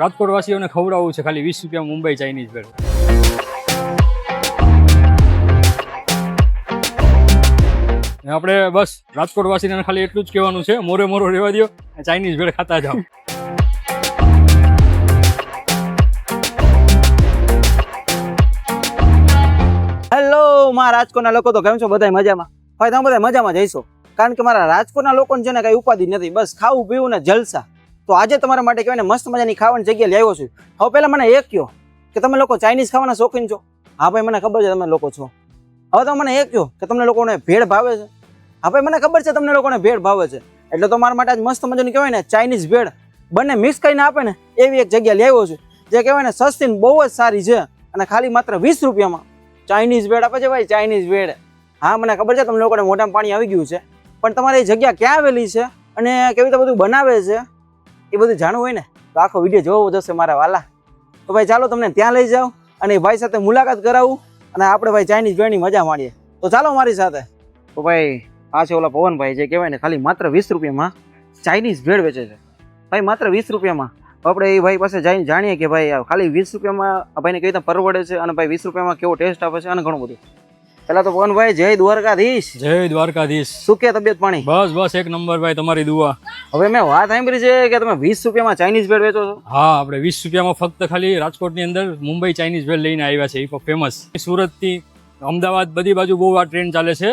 રાજકોટ વાસીઓને ખવડાવવું છે, ખાલી વીસ રૂપિયા મુંબઈ ચાઇનીઝ ભેળ આપણે બસ રાજકોટ વાસીને ખાલી એટલું જ કહેવાનું છે, મોરે મોરો રહેવા દો ચાઇનીઝ ભેળ ખાતા જાઓ. હેલો મારા રાજકોટના લોકો તો કેમ છો? બધા મજામાં. ભાઈ બધા મજામાં જઈશો કારણ કે મારા રાજકોટના લોકોને છે ને કઈ ઉપાધિ નથી, બસ ખાવું, પીવું ને જલસા. તો આજે તમારા માટે કહેવાય ને મસ્ત મજાની ખાવાની જગ્યા લઈ આવ્યો છું. હવે પહેલાં મને એ કહો કે તમે લોકો ચાઇનીઝ ખાવાના શોખીન છો? હા ભાઈ, મને ખબર છે તમે લોકો છો. હવે તો મને એ કહો કે તમને લોકોને ભેળ ભાવે છે? હા ભાઈ, મને ખબર છે તમને લોકોને ભેળ ભાવે છે. એટલે તો મારા માટે આજ મસ્ત મજાની કહેવાય ને ચાઇનીઝ ભેળ બંને મિક્સ કરીને આપે ને એવી એક જગ્યા લઈ આવ્યો છું. જે કહેવાય ને સસ્તી બહુ જ સારી છે અને ખાલી માત્ર વીસ રૂપિયામાં. ચાઇનીઝ ભેળ આપે છે ભાઈ ચાઇનીઝ ભેળ. હા, મને ખબર છે તમને લોકોને મોઢામાં પાણી આવી ગયું છે. પણ તમારે એ જગ્યા ક્યાં આવેલી છે અને કેવી રીતે બધું બનાવે છે? એ બધું જાણવું હોય ને, તો આખો વીડિયો જોવો જશે મારા વાલા. તો ભાઈ ચાલો તમને ત્યાં લઈ જાઉં અને એ ભાઈ સાથે મુલાકાત કરાવું અને આપણે ભાઈ ચાઇનીઝ ભેળની મજા માણીએ. તો ચાલો મારી સાથે. તો ભાઈ, આ છે ઓલા પવનભાઈ જે કહેવાય ને, ખાલી માત્ર વીસ રૂપિયામાં ચાઇનીઝ ભેળ વેચે છે. ભાઈ, માત્ર વીસ રૂપિયામાં. આપણે એ ભાઈ પાસે જઈને જાણીએ કે ભાઈ, ખાલી વીસ રૂપિયામાં ભાઈને કેવી રીતે પરવડે છે અને ભાઈ વીસ રૂપિયામાં કેવો ટેસ્ટ આપે છે અને ઘણું બધું. પહેલા તો પવનભાઈ જય દ્વારકાધીશ. જય દ્વારકાધીશ. શું કે તબિયત પાણી? બસ બસ એક નંબર ભાઈ તમારી દુઆ. હવે મેં વાત સાંભળી છે કે તમે વીસ રૂપિયામાં ચાઇનીઝ ભેળ વેચો છો? હા આપણે વીસ રૂપિયામાં ફક્ત ખાલી રાજકોટની અંદર મુંબઈ ચાઇનીઝ ભેળ લઈને આવ્યા છે એ ફેમસ સુરતથી અમદાવાદ બધી બાજુ બહુ આ ટ્રેન ચાલે છે.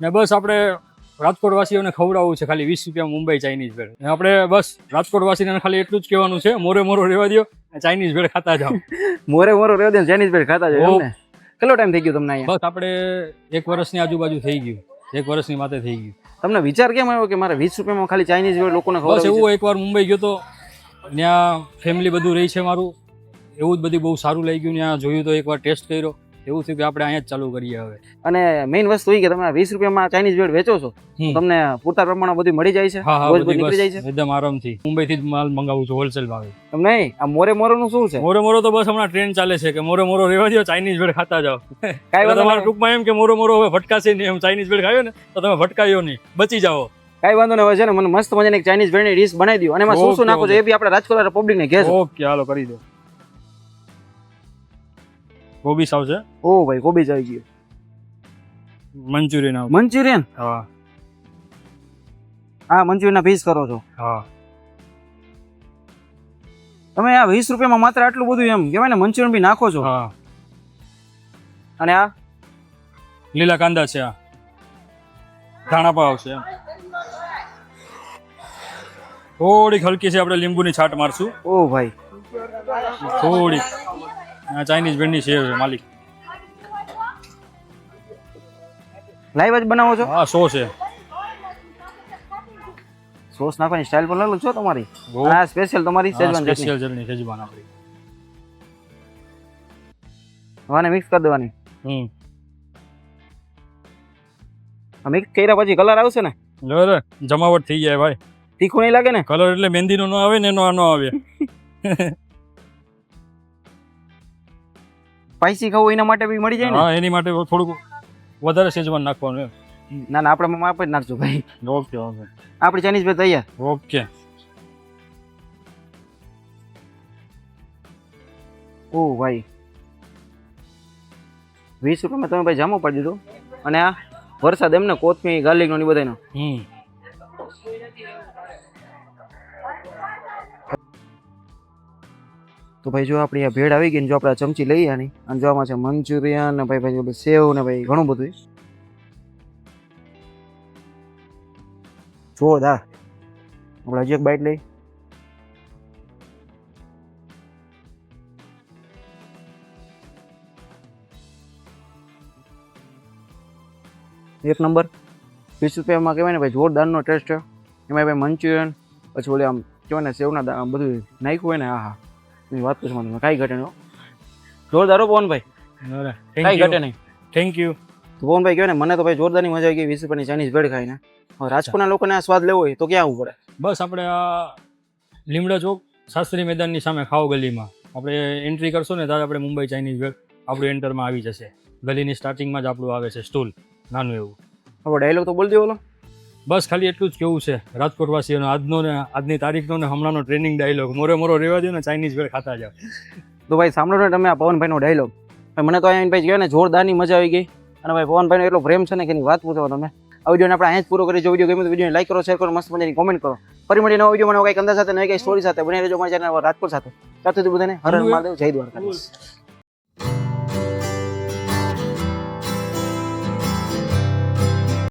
ને બસ આપણે રાજકોટ વાસીઓને ખવડાવવું છે ખાલી વીસ રૂપિયા મુંબઈ ચાઇનીઝ ભેળ આપણે બસ રાજકોટ વાસીને ખાલી એટલું જ કહેવાનું છે મોરે મોરો રહેવા દો ચાઇનીઝ ભેળ ખાતા જાઓ. મોરે મોરો રહેવા દો ચાઇનીઝ ભેળ ખાતા જાઓ કેટલો ટાઈમ થઈ ગયો તમને અહીંયા? બસ આપણે એક વર્ષની આજુબાજુ થઈ ગયું. એક વર્ષની માથે થઈ ગયું. તમને વિચાર કેમ આવ્યો કે મારે વીસ રૂપિયામાં ખાલી ચાઇનીઝ લોકોને બસ ખબર એવું એકવાર મુંબઈ ગયો તો ત્યાં ફેમિલી બધું રહી છે મારું. એવું જ બધું બહુ સારું લાગી ગયું ત્યાં જોયું તો એકવાર ટેસ્ટ કર્યો. એવું થયું કે આપણે અહીંયા જ ચાલુ કરીએ હવે. અને મેઇન વસ્તુ એ કે તમે વીસ રૂપિયામાં ચાઇનીઝ ભેળ વેચો છો તમને પૂરતા પ્રમાણમાં બધું મળી જાય છે? નીકળી જાય છે? એકદમ આરામથી. મુંબઈથી જ માલ મંગાવું છું હોલસેલ ભાવે એમ નહીં? આ મોરે મોરોનું શું છે? મોરે મોરો તો બસ હમણાં ટ્રેન ચાલે છે કે મોરો મોરો રહેવા દો ચાઇનીઝ ભેળ ખાતા જાઓ. કાંઈ વાત તમારા ટૂંકમાં એમ કે મોરો મોરો હવે ફટકાશે નહીં એમ ચાઇનીઝ ભેળ ખાયો ને તો તમે ફટકાયો નહીં બચી જાઓ. કઈ વાંધો નહીં હવે છે ને મને મસ્ત મજાની એક ચાઇનીઝ ભેળની ડીશ બનાવી દો અને એમાં શું શું નાખો છો એ બી આપણે રાજકોટ પબ્લિકને કહેશો ઓકે હાલો કરી દો. કોબીસ આવશે ઓ ભાઈ કોબીસ આવી ગયું. મંચુરિયન આવશે મંચુરિયન? હા. હા મંચુરિયનના પીસ કરો છો. હા. તમે આ વીસ રૂપિયામાં માત્ર આટલું બધું એમ કહેવાય ને મંચુરિયન બી નાખો છો. હા. અને આ? લીલા કાંદા છે આ. ધાણા પણ આવશે. થોડીક હલકી છે આપણે લીંબુની છાટ મારશું. ઓ ભાઈ. થોડીક. ચાઇનીઝ ભેળની સેવ છે માલિક. લાઈવ જ બનાવો છો? હા સો છે. સોસ નાખવાની સ્ટાઇલ પણ અલગ છો તમારી? આ સ્પેશિયલ તમારી સેજવાન સ્પેશિયલ ચટણી. સેજવાન આપણી. વાને મિક્સ કરી દેવાની. હમ. મિક્સ કર્યા પછી કલર આવશે ને? લો રે, જમાવટ થઈ જાય ભાઈ. તીખું નહીં લાગે ને? કલર એટલે મહેંદીનો ન આવે ને એનો આનો આવે. સ્પાઈસી ખાવું એના માટે બી મળી જાય ને? હા એની માટે થોડુંક વધારે સેજવાન નાખવાનું એમ. ના ના આપણે માપ જ નાખજો ભાઈ. ઓકે ઓકે આપણે ચાઇનીઝ ભાઈ તૈયાર. ઓકે ઓ ભાઈ. વીસ રૂપિયામાં તમે ભાઈ જામો પાડી દીધો. અને આ વરસાદ એમને કોથમી ગાર્લિક નો બધાનો હમ. તો ભાઈ જો આપણી આ ભેળ આવી ગઈ ને જો આપણે ચમચી લઈએ આની, અને જો આમાં છે મંચુરિયન ને ભાઈ ભાઈ સેવ ને ભાઈ ઘણું બધું જોરદાર. આપણે હજી એક બાઈટ લઈ. એક નંબર. વીસ રૂપિયામાં કહેવાય ને ભાઈ જોરદારનો ટેસ્ટ એમાં ભાઈ મંચુરિયન, પછી ઓલી આમ કહેવાય ને સેવના બધું નાખ્યું હોય ને હા એની વાત પૂછવા મને કાંઈ ઘટે નહીં. જોરદાર હો પવનભાઈ. કાંઈ ઘટે નહીં. થેન્ક યુ તો પવનભાઈ કહેવાય ને મને તો ભાઈ જોરદારની મજા આવી ગઈ વીસ રૂપિયાની ચાઇનીઝ ભેળ ખાઈને. રાજકોટના લોકોને આ સ્વાદ લેવો હોય તો ક્યાં આવવું પડે? બસ આપણે આ લીમડા ચોક શાસ્ત્રી મેદાનની સામે ખાવ ગલીમાં. આપણે એન્ટ્રી કરશો ને ત્યારે આપણે મુંબઈ ચાઇનીઝ ભેળ આપણું એન્ટરમાં આવી જશે. ગલીની સ્ટાર્ટિંગમાં જ આપણું આવે છે સ્ટૂલ. નાનું એવું. હવે ડાયલોગ તો બોલ દેવો બસ ખાલી એટલું જ કેવું છે. રાજકોટવાસીઓનો આજનો ને આજની તારીખનો ને હમણાંનો ટ્રેનિંગ ડાયલોગ મોરે મોરો રહેવા દે ને ચાઇનીઝ વેળ ખાતા જાવ તો ભાઈ સાંભળો ને તમે આ પવનભાઈનો ડાયલોગ મને તો અહીંયા ભાઈ કહેવાય ને, જોરદારની મજા આવી ગઈ. અને ભાઈ પવનભાઈનો એટલો પ્રેમ છે ને કે વાત પૂછો તમે. આ વિડીયોને આપણે અહીંયા જ પૂરો કરી જો વીડિયો ગમે તો વિડીયોને લાઈક કરો શેર કરો, મસ્ત મજાની કોમેન્ટ કરો. ફરી મળી નવો વીડિયો મને કંઈક અંદાજ સાથે, નવી કંઈક સ્ટોરી સાથે. બની રહેજો મારી રાજકોટ સાથે. સુધી બધાને હરણ હર મહાદેવ, જય દ્વારકા